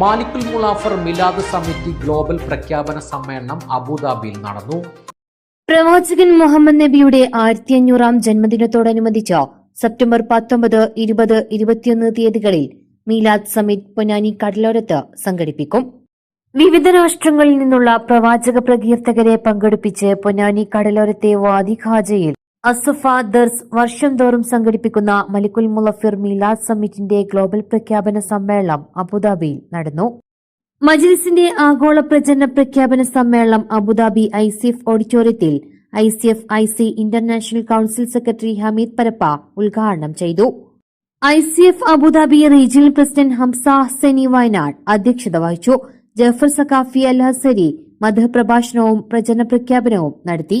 മാലിക്കുൽ മുളാഫർ മിലാദ് സമിതി ഗ്ലോബൽ പ്രഖ്യാപന സമ്മേളനം അബുദാബിയിൽ നടന്നു. പ്രവാചകൻ മുഹമ്മദ് നബിയുടെ ആയിരത്തി അഞ്ഞൂറാം ജന്മദിനത്തോടനുബന്ധിച്ച് സെപ്റ്റംബർ പത്തൊമ്പത് ഇരുപത് ഇരുപത്തിയൊന്ന് തീയതികളിൽ മീലാദ് സമിറ്റ് പൊന്നാനി കടലോരത്ത് സംഘടിപ്പിക്കും. വിവിധ രാഷ്ട്രങ്ങളിൽ നിന്നുള്ള പ്രവാചക പ്രകീർത്തകരെ പങ്കെടുപ്പിച്ച് പൊന്നാനി കടലോരത്തെ വാദി ഖാജയിൽ അസുഫ ദർസ് വർഷം തോറും സംഘടിപ്പിക്കുന്ന മലിക്കുൽ മുലഫിർ മീലാദ് സമ്മിറ്റിന്റെ ഗ്ലോബൽ പ്രഖ്യാപന സമ്മേളനം അബുദാബിയിൽ നടന്നു. മജ്ലിസിന്റെ ആഗോള പ്രചരണ പ്രഖ്യാപന സമ്മേളനം Abu Dhabi I C F ഓഡിറ്റോറിയത്തിൽ I C F I C international council secretary Hameed Parappa ഉദ്ഘാടനം ചെയ്തു. I C F Abu Dhabi regional president Hamza Hasani Wayanad അധ്യക്ഷത വഹിച്ചു. ജഫർ സക്കാഫി അൽ ഹസരി മധുപ്രഭാഷണവും പ്രചരണ പ്രഖ്യാപനവും നടത്തി.